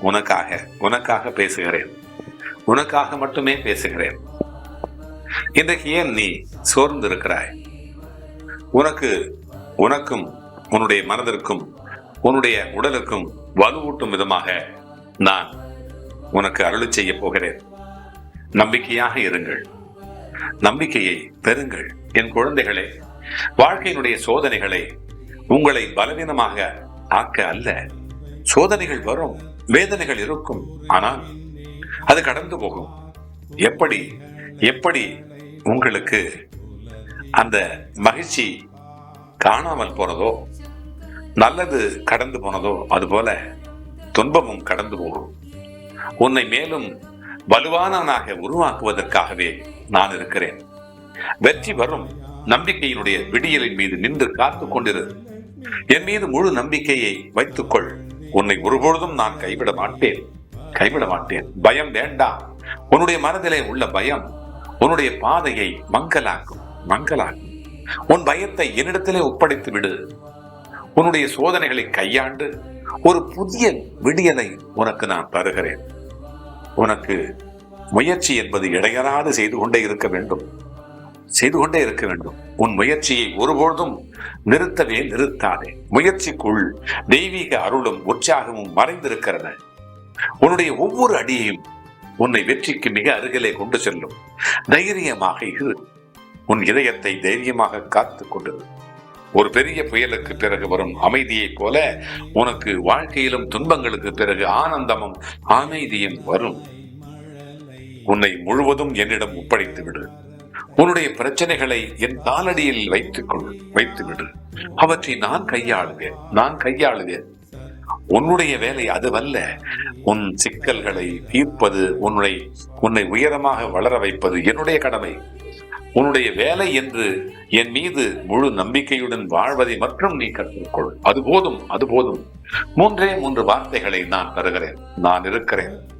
உனக்காக உனக்காக பேசுகிறேன். உனக்காக மட்டுமே பேசுகிறேன். இன்றைக்கு ஏன் நீ சோர்ந்து இருக்கிறாய் உனக்கு உனக்கும் உன்னுடைய மனதிற்கும் உன்னுடைய உடலுக்கும் வலுவூட்டும் விதமாக நான் உனக்கு அருளி செய்ய போகிறேன். நம்பிக்கையாக இருங்கள். நம்பிக்கையை பெறுங்கள். என் குழந்தைகளே வாழ்க்கையினுடைய சோதனைகளை உங்களை பலவீனமாக ஆக்க அல்ல. சோதனைகள் வரும். வேதனைகள் இருக்கும். ஆனால் அது கடந்து போகும். எப்படி எப்படி உங்களுக்கு அந்த மகிழ்ச்சி காணாமல் போனதோ நல்லது கடந்து போனதோ அதுபோல துன்பமும் கடந்து போகும். உன்னை மேலும் வலுவானவனாக உருவாக்குவதற்காகவே நான் இருக்கிறேன். வெற்றி வரும். நம்பிக்கையினுடைய விடியலின் மீது நின்று காத்து கொண்டிரு. என் மீது முழு நம்பிக்கையை வைத்துக்கொள். உன்னை ஒருபொழுதும் நான் கைவிட மாட்டேன். கைவிட மாட்டேன். பயம் வேண்டாம். உன்னுடைய மனதிலே உள்ள பயம் உன்னுடைய பாதையை மங்கலாக்கும் மங்கலாக்கும். உன் பயத்தை என்னிடத்திலே ஒப்படைத்து விடு. உன்னுடைய சோதனைகளை கையாண்டு ஒரு புதிய விடியலை உனக்கு நான் தருகிறேன். உனக்கு முயற்சி என்பது இடையராது செய்து கொண்டே இருக்க வேண்டும். செய்து கொண்டே இருக்க வேண்டும். உன் முயற்சியை ஒருபொழுதும் நிறுத்தவே நிறுத்தாதே. முயற்சிக்குள் தெய்வீக அருளும் உற்சாகமும் மறைந்திருக்கிறன. உன்னுடைய ஒவ்வொரு அடியையும் உன்னை வெற்றிக்கு மிக அருகிலே கொண்டு செல்லும். தைரியமாக இரு. உன் இதயத்தை தைரியமாக காத்து கொண்டிரு ஒரு பெரிய புயலுக்கு பிறகு வரும் அமைதியைப் போல உனக்கு வாழ்க்கையிலும் துன்பங்களுக்கு பிறகு ஆனந்தமும் அமைதியும் வரும். உன்னை முழுவதும் என்னிடம் ஒப்படைத்து விடு. உன்னுடைய பிரச்சனைகளை என் காலடியில் வைத்துக்கொள் வைத்துவிடு. அவற்றை நான் கையாளுவேன் நான் கையாளுவேன். உன்னுடைய வேலை அதுவல்ல. உன் சிக்கல்களை தீர்ப்பது உன்னை உன்னை உயரமாக வளர வைப்பது என்னுடைய கடமை. உன்னுடைய வேலை என்று என் மீது முழு நம்பிக்கையுடன் வாழ்வதை மற்றும் நீ கற்றுக்கொள். அது போதும் அது போதும். மூன்றே மூன்று வார்த்தைகளை நான் தருகிறேன் நான் இருக்கிறேன்.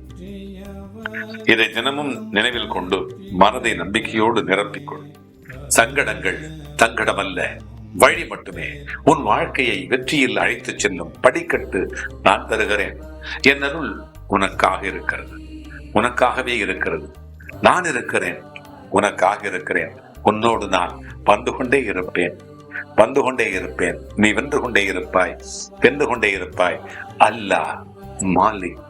இதை தினமும் நினைவில் கொண்டு மனதை நம்பிக்கையோடு நிரப்பிக்கொள். சங்கடங்கள் தங்கடமல்ல. வழி மட்டுமே. உன் வாழ்க்கையை வெற்றியில் அழைத்துச் செல்லும் படிக்கட்டு நான் தருகிறேன். என் அருள் உனக்காக இருக்கிறது. உனக்காகவே இருக்கிறது. நான் இருக்கிறேன். உனக்காக இருக்கிறேன். உன்னோடு நான் வந்து கொண்டே இருப்பேன். வந்து கொண்டே இருப்பேன். நீ வென்று கொண்டே இருப்பாய். வென்று கொண்டே இருப்பாய். அல்லாஹ் மாலிக்.